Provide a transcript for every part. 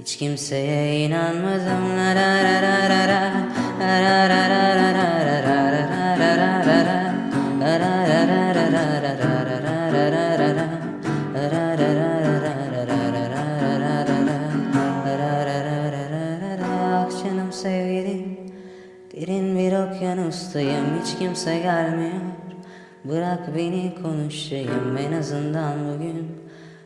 hiç kimseye inanmadım la. La la la la la la la la. Ah canım sevgilim Derin bir okyanustayım hiç kimse gelmiyor Bırak beni konuşayım en azından bugün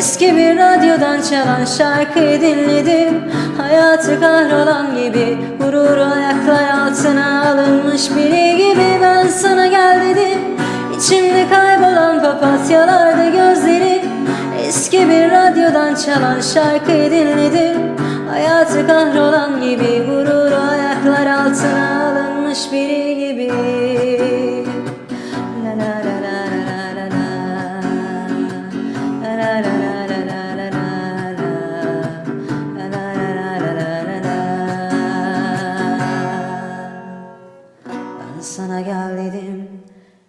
Eski bir radyodan çalan şarkıyı dinledim Hayatı kahrolan gibi Gururu ayaklar altına alınmış biri gibi Ben sana gel dedim. İçimde kaybolan papatyalarda gözlerim Eski bir radyodan çalan şarkıyı dinledim Hayatı kahrolan gibi Gururu ayaklar altına alınmış biri